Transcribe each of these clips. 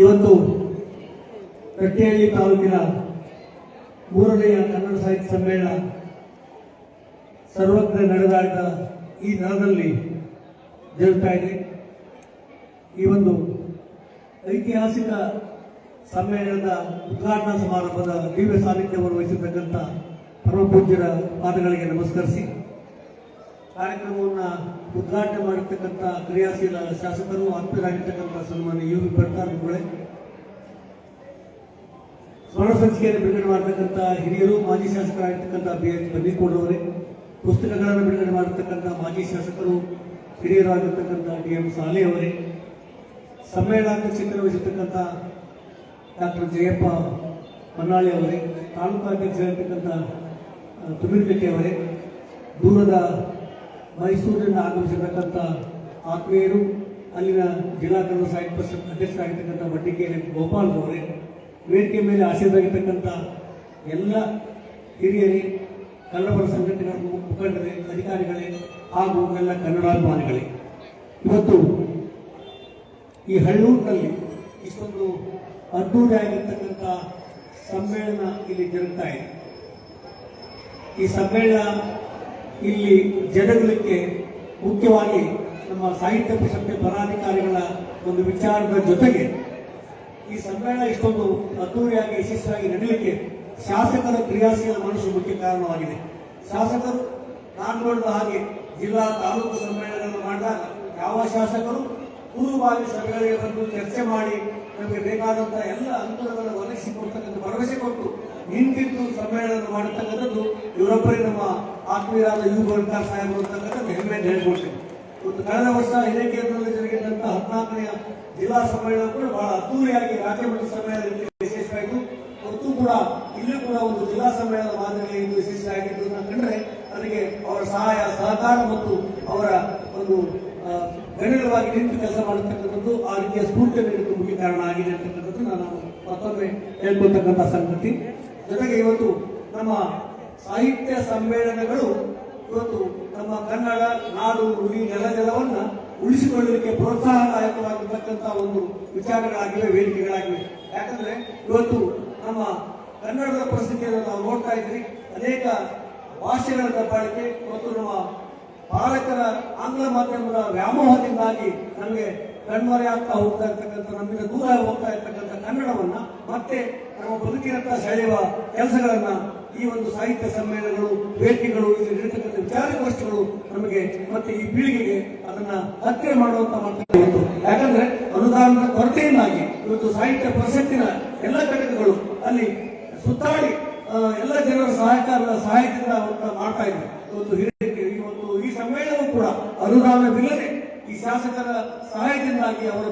ಇವತ್ತು ಕಟ್ಟೆಹಳ್ಳಿ ತಾಲೂಕಿನ ಮೂರನೆಯ ಕನ್ನಡ ಸಾಹಿತ್ಯ ಸಮ್ಮೇಳನ ಸರ್ವತ್ರ ನಡೆದಾಡಿದ ಈ ದಿನದಲ್ಲಿ ಜರುಗ್ತಾ ಇದೆ. ಈ ಒಂದು ಐತಿಹಾಸಿಕ ಸಮ್ಮೇಳನದ ಉದ್ಘಾಟನಾ ಸಮಾರಂಭದ ದಿವ್ಯ ಸಾನ್ನಿಧ್ಯವನ್ನು ವಹಿಸಿರ್ತಕ್ಕಂಥ ಪರಮಪೂಜ್ಯರ ಪಾದಗಳಿಗೆ ನಮಸ್ಕರಿಸಿ. ಕಾರ್ಯಕ್ರಮವನ್ನು ಉದ್ಘಾಟನೆ ಮಾಡಿರ್ತಕ್ಕಂಥ ಕ್ರಿಯಾಶೀಲ ಶಾಸಕರು ಆತ್ಮೀಯರಾಗಿರ್ತಕ್ಕಂಥ ಸನ್ಮಾನ್ಯ ಯು ವಿ ಗುಳೆ. ಸ್ವರ್ಣ ಸಂಚಿಕೆಯನ್ನು ಬಿಡುಗಡೆ ಮಾಡತಕ್ಕಂಥ ಹಿರಿಯರು, ಮಾಜಿ ಶಾಸಕರಾಗಿರ್ತಕ್ಕಂಥ ಬಿ ಎಚ್ ಬನ್ನಿಕೋಡವರೇ ಪುಸ್ತಕಗಳನ್ನು ಬಿಡುಗಡೆ ಮಾಡಿರ್ತಕ್ಕಂಥ ಮಾಜಿ ಶಾಸಕರು ಹಿರಿಯರಾಗಿರ್ತಕ್ಕಂಥ ಡಿ ಎಂ ಸಾಲೆ ಅವರೇ. ಸಮ್ಮೇಳನಾಧ್ಯಕ್ಷತೆ ವಹಿಸಿರ್ತಕ್ಕಂಥ ಡಾಕ್ಟರ್ ಜಯಪ್ಪ ಮನ್ನಾಳಿ ಅವರೇ. ತಾಲೂಕಾಧ್ಯಕ್ಷರಾಗಿರ್ತಕ್ಕಂಥ ತುಮಿರ್ಗಟ್ಟಿ ಅವರೇ. ದೂರದ ಮೈಸೂರಿನಿಂದ ಆಗಮಿಸಿರ್ತಕ್ಕಂಥ ಆತ್ಮೀಯರು, ಅಲ್ಲಿನ ಜಿಲ್ಲಾ ಕನ್ನಡ ಸಾಹಿತ್ಯ ಪರಿಷತ್ ಅಧ್ಯಕ್ಷರಾಗಿರ್ತಕ್ಕಂಥ ವಡ್ಡಿಕೇರಿ ಗೋಪಾಲ್ ಅವರೇ ವೇದಿಕೆ ಮೇಲೆ ಆಶೀರ್ವಾಗಿರ್ತಕ್ಕಂಥ ಎಲ್ಲ ಹಿರಿಯರೇ, ಕನ್ನಡಪರ ಸಂಘಟನೆಗಳ ಮುಖಂಡರೇ, ಅಧಿಕಾರಿಗಳೇ ಹಾಗೂ ಎಲ್ಲ ಕನ್ನಡಾಭಿಮಾನಿಗಳೇ ಇವತ್ತು ಈ ಹಳ್ಳೂರಿನಲ್ಲಿ ಇಷ್ಟೊಂದು ಅದ್ದೂರಿಯಾಗಿರ್ತಕ್ಕಂಥ ಸಮ್ಮೇಳನ ಇಲ್ಲಿ ಜರುಗ್ತಾ ಇದೆ. ಈ ಸಮ್ಮೇಳನ ಇಲ್ಲಿ ಜನಗಳಿಗೆ ಮುಖ್ಯವಾಗಿ ನಮ್ಮ ಸಾಹಿತ್ಯ ಪರಿಷತ್ತಿನ ಪದಾಧಿಕಾರಿಗಳ ಒಂದು ವಿಚಾರದ ಜೊತೆಗೆ ಈ ಸಮ್ಮೇಳನ ಇಷ್ಟೊಂದು ಅದ್ದೂರಿಯಾಗಿ ಯಶಸ್ವಿಯಾಗಿ ನಡೆಯಲಿಕ್ಕೆ ಶಾಸಕರ ಕ್ರಿಯಾಶೀಲ ಮನಸ್ಸು ಮುಖ್ಯ ಕಾರಣವಾಗಿದೆ. ಶಾಸಕರು ನಾನು ನೋಡಿದ ಹಾಗೆ ಜಿಲ್ಲಾ ತಾಲೂಕು ಸಮ್ಮೇಳನವನ್ನು ಮಾಡಿದಾಗ ಯಾವ ಶಾಸಕರು ಪೂರ್ವಭಾವಿ ಸಭೆಗಳಿಗೆ ಬಂದು ಚರ್ಚೆ ಮಾಡಿ ನಮಗೆ ಬೇಕಾದಂತಹ ಎಲ್ಲ ಅನುಕೂಲಗಳನ್ನು ಒದಗಿಸಿಕೊಡ್ತಕ್ಕಂಥ ಭರವಸೆ ಕೊಟ್ಟು ನಿಂತಿದ್ದು ಸಮ್ಮೇಳನ ಮಾಡತಕ್ಕಂಥದ್ದು ಇವರೊಬ್ಬರೇ ನಮ್ಮ ಆತ್ಮೀಯರಾದ ಯು ಗೋಲ್ಕಾರ್ ಸಾಹೇಬರು ಅಂತಕ್ಕಂಥದ್ದು ಹೆಮ್ಮೆ ಒಂದು ಕಳೆದ ವರ್ಷ ಇದೇ ಕೇಂದ್ರದಲ್ಲಿ ಜರುಗಿದಂತಹ ಹದಿನಾಲ್ಕನೆಯ ಜಿಲ್ಲಾ ಸಮ್ಮೇಳನ ಕೂಡ ಬಹಳ ಅದ್ದೂರಿಯಾಗಿ ರಾಜ್ಯ ಮಟ್ಟ ಸಮ್ಮೇಳನ ಯಶಸ್ವಿಯಾಯಿತು ಮತ್ತು ಕೂಡ ಇಲ್ಲೂ ಕೂಡ ಒಂದು ಜಿಲ್ಲಾ ಸಮ್ಮೇಳನ ಮಾದರಿಯಲ್ಲಿ ಇದು ಯಶಸ್ವಿಯಾಗಿದ್ದು ಕಂಡ್ರೆ ಅದಕ್ಕೆ ಅವರ ಸಹಾಯ, ಸಹಕಾರ ಮತ್ತು ಅವರ ಒಂದು ಗಣಿತವಾಗಿ ನಿಂತು ಕೆಲಸ ಮಾಡತಕ್ಕಂಥದ್ದು ಆ ರೀತಿಯ ಸ್ಫೂರ್ತಿ ನೀಡಲು ಮುಖ್ಯ ಕಾರಣ ಆಗಿದೆ ಅಂತಕ್ಕಂಥದ್ದು ನಾನು ಮತ್ತೊಮ್ಮೆ ಹೇಳ್ಕೊಳ್ತಕ್ಕಂಥ ಸಂಗತಿ. ಜೊತೆಗೆ ಇವತ್ತು ನಮ್ಮ ಸಾಹಿತ್ಯ ಸಮ್ಮೇಳನಗಳು ಇವತ್ತು ನಮ್ಮ ಕನ್ನಡ, ನಾಡು, ನುಡಿ ನೆಲ ಜಲವನ್ನ ಉಳಿಸಿಕೊಳ್ಳಲಿಕ್ಕೆ ಪ್ರೋತ್ಸಾಹದಾಯಕವಾಗಿರ್ತಕ್ಕಂಥ ಒಂದು ವಿಚಾರಗಳಾಗಿವೆ, ವೇದಿಕೆಗಳಾಗಿವೆ. ಯಾಕಂದ್ರೆ ಇವತ್ತು ನಮ್ಮ ಕನ್ನಡದ ಪರಿಸ್ಥಿತಿಯನ್ನು ನಾವು ನೋಡ್ತಾ ಇದ್ರಿ ಅನೇಕ ಭಾಷೆಗಳ ದಬ್ಬಾಳಿಕೆ ಮತ್ತು ನಮ್ಮ ಪಾಲಕರ ಆಂಗ್ಲ ಮಾಧ್ಯಮದ ವ್ಯಾಮೋಹದಿಂದಾಗಿ ನಮಗೆ ಕಣ್ಮರೆ ಆಗ್ತಾ ಹೋಗ್ತಾ ಇರ್ತಕ್ಕಂಥ ನಮ್ಮಿಂದ ದೂರ ಹೋಗ್ತಾ ಇರ್ತಕ್ಕಂಥ ಕನ್ನಡವನ್ನ ಮತ್ತೆ ನಮ್ಮ ಬದುಕಿನತ್ತ ಸೆಳೆಯುವ ಕೆಲಸಗಳನ್ನ ಈ ಒಂದು ಸಾಹಿತ್ಯ ಸಮ್ಮೇಳನಗಳು ಭೇಟಿಗಳು ಇಲ್ಲಿ ನಡೀತಕ್ಕಂಥ ವಿಚಾರಗೋಷ್ಠಿಗಳು ನಮಗೆ ಮತ್ತೆ ಈ ಪೀಳಿಗೆಗೆ ಅದನ್ನ ಹತ್ತಿರ ಮಾಡುವಂತ ಮಾಡ್ತಾ ಯಾಕಂದ್ರೆ ಅನುದಾನದ ಕೊರತೆಯಿಂದಾಗಿ ಇವತ್ತು ಸಾಹಿತ್ಯ ಪರಿಷತ್ತಿನ ಎಲ್ಲ ಘಟಕಗಳು ಅಲ್ಲಿ ಸುತ್ತಾಡಿ ಎಲ್ಲ ಜನರ ಸಹಕಾರ ಸಹಾಯದಿಂದ ಮಾಡ್ತಾ ಇದ್ದಾರೆ ಇವತ್ತು ಹಿರಿಯರಿಗೆ ಇವತ್ತು ಈ ಸಮ್ಮೇಳನವು ಕೂಡ ಅನುದಾನವಿಲ್ಲದೆ ಈ ಶಾಸಕರ ಸಹಾಯದಿಂದಾಗಿ ಅವರ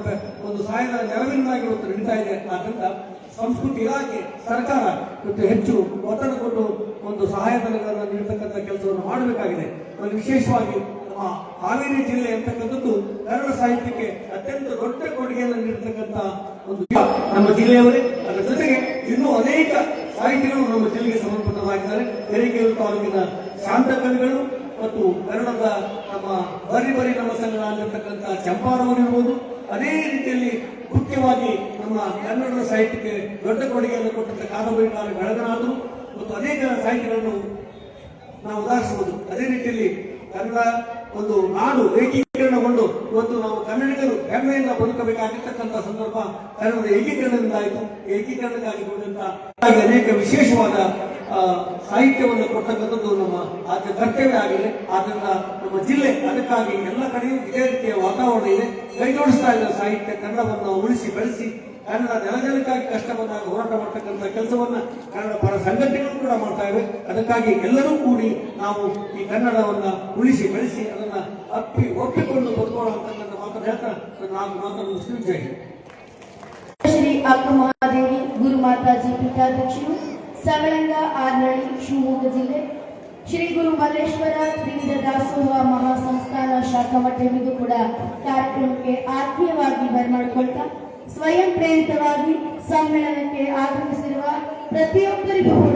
ಒಂದು ಸಹಾಯದ ನೆರವಿನಿಂದಾಗಿ ಇವತ್ತು ನಡೀತಾ ಇದೆ. ಆದ್ರಿಂದ ಸಂಸ್ಕೃತಿ ಇಲಾಖೆ, ಸರ್ಕಾರ ಮತ್ತು ಹೆಚ್ಚು ಒತ್ತಡ ಕೊಟ್ಟು ಒಂದು ಸಹಾಯಧನಗಳನ್ನು ನೀಡತಕ್ಕಂಥ ಕೆಲಸವನ್ನು ಮಾಡಬೇಕಾಗಿದೆ. ಒಂದು ವಿಶೇಷವಾಗಿ ನಮ್ಮ ಹಾವೇರಿ ಜಿಲ್ಲೆ ಅಂತಕ್ಕಂಥದ್ದು ಕನ್ನಡ ಸಾಹಿತ್ಯಕ್ಕೆ ಅತ್ಯಂತ ದೊಡ್ಡ ಕೊಡುಗೆಯನ್ನು ನೀಡತಕ್ಕಂಥ ಒಂದು ನಮ್ಮ ಜಿಲ್ಲೆಯವರೇ. ಅದರ ಜೊತೆಗೆ ಇನ್ನೂ ಅನೇಕ ಸಾಹಿತಿಗಳು ನಮ್ಮ ಜಿಲ್ಲೆಗೆ ಸಂಬಂಧಪಟ್ಟವಾಗಿದ್ದಾರೆ ಹಿರೇಕೆರೂರು ತಾಲೂಕಿನ ಶಾಂತ ಕವಿಗಳು ಮತ್ತು ಕನ್ನಡದ ನಮ್ಮ ಬರಿ ಬರಿ ನಮ್ಮ ಸಂಘ ಆಗಿರ್ತಕ್ಕಂಥ ಚಂಪಾರವರಿರ್ಬೋದು ಅದೇ ರೀತಿಯಲ್ಲಿ ಮುಖ್ಯವಾಗಿ ನಮ್ಮ ಕನ್ನಡದ ಸಾಹಿತ್ಯಕ್ಕೆ ದೊಡ್ಡ ಕೊಡುಗೆಯನ್ನು ಕೊಟ್ಟಂತ ಕಾದಂಬರಿಕಾರ ಬೆಳಗನಾಥರು ಮತ್ತು ಅನೇಕ ಸಾಹಿತ್ಯಗಳನ್ನು ನಾವು ಉದಾಹರಿಸಬಹುದು. ಅದೇ ರೀತಿಯಲ್ಲಿ ಕನ್ನಡ ಒಂದು ನಾಡು ಏಕೀಕರಣಗೊಂಡು ಇವತ್ತು ನಾವು ಕನ್ನಡಿಗರು ಹೆಮ್ಮೆಯಿಂದ ಬದುಕಬೇಕಾಗಿರ್ತಕ್ಕಂಥ ಸಂದರ್ಭ ಕನ್ನಡದ ಏಕೀಕರಣದಿಂದ ಆಯಿತು ಏಕೀಕರಣಕ್ಕಾಗಿ ಅನೇಕ ವಿಶೇಷವಾದ ಸಾಹಿತ್ಯವನ್ನು ಕೊಡ್ತಕ್ಕಂಥದ್ದು ನಮ್ಮ ಆದ್ಯ ಕರ್ತವ್ಯ ಆಗಿದೆ. ಆದ್ದರಿಂದ ನಮ್ಮ ಜಿಲ್ಲೆ ಅದಕ್ಕಾಗಿ ಎಲ್ಲ ಕಡೆಯೂ ಇದೇ ರೀತಿಯ ವಾತಾವರಣ ಇದೆ. ಕೈಜೋಡಿಸ್ತಾ ಇಲ್ಲ ಸಾಹಿತ್ಯ ಕನ್ನಡವನ್ನು ಉಳಿಸಿ, ಬೆಳೆಸಿ, ಕನ್ನಡ ನೆಲಜಲಕ್ಕಾಗಿ ಕಷ್ಟ ಬಂದಾಗ ಹೋರಾಟ ಮಾಡ್ತಕ್ಕಂಥ ಕೆಲಸವನ್ನ ಕನ್ನಡ ಪರ ಸಂಘಟನೆಗಳು ಕೂಡ ಮಾಡ್ತಾ ಇವೆ. ಅದಕ್ಕಾಗಿ ಎಲ್ಲರೂ ಕೂಡಿ ನಾವು ಈ ಕನ್ನಡವನ್ನ ಉಳಿಸಿ, ಬೆಳೆಸಿ, ಅದನ್ನ ಅಪ್ಪಿ ಒಪ್ಪಿಕೊಂಡು ಬದುಕೋಣ ಅಂತಕ್ಕಂಥ ಮಾತನ್ನು ಹೇಳ್ತಾ ನಾವು ಮಾತನ್ನು. ಜೈ ಶ್ರೀ ಅಕ್ಕ ಮಹಾದೇವಿ, ಗುರು ಮಾತಾಜಿ ಪೀಠಾಧ್ಯಕ್ಷರು ಸವಳಂಗ ಆರ್ನಳ್ಳಿ, ಶಿವಮೊಗ್ಗ ಜಿಲ್ಲೆ. ಶ್ರೀ ಗುರು ಮಲ್ಲೇಶ್ವರ ತ್ರಿವಿಧ ದಾಸೋಹ ಮಹಾಸಂಸ್ಥಾನ ಶಾಖಾ ಮಠವಿಗೂ ಕೂಡ ಕಾರ್ಯಕ್ರಮಕ್ಕೆ ಆತ್ಮೀಯವಾಗಿ ಬರಮಾಡಿಕೊಳ್ತಾ ಸ್ವಯಂ ಪ್ರೇರಿತವಾಗಿ ಸಮ್ಮೇಳನಕ್ಕೆ ಆಗಮಿಸಿರುವ ಪ್ರತಿಯೊಬ್ಬರಿಗೂ ಕೂಡ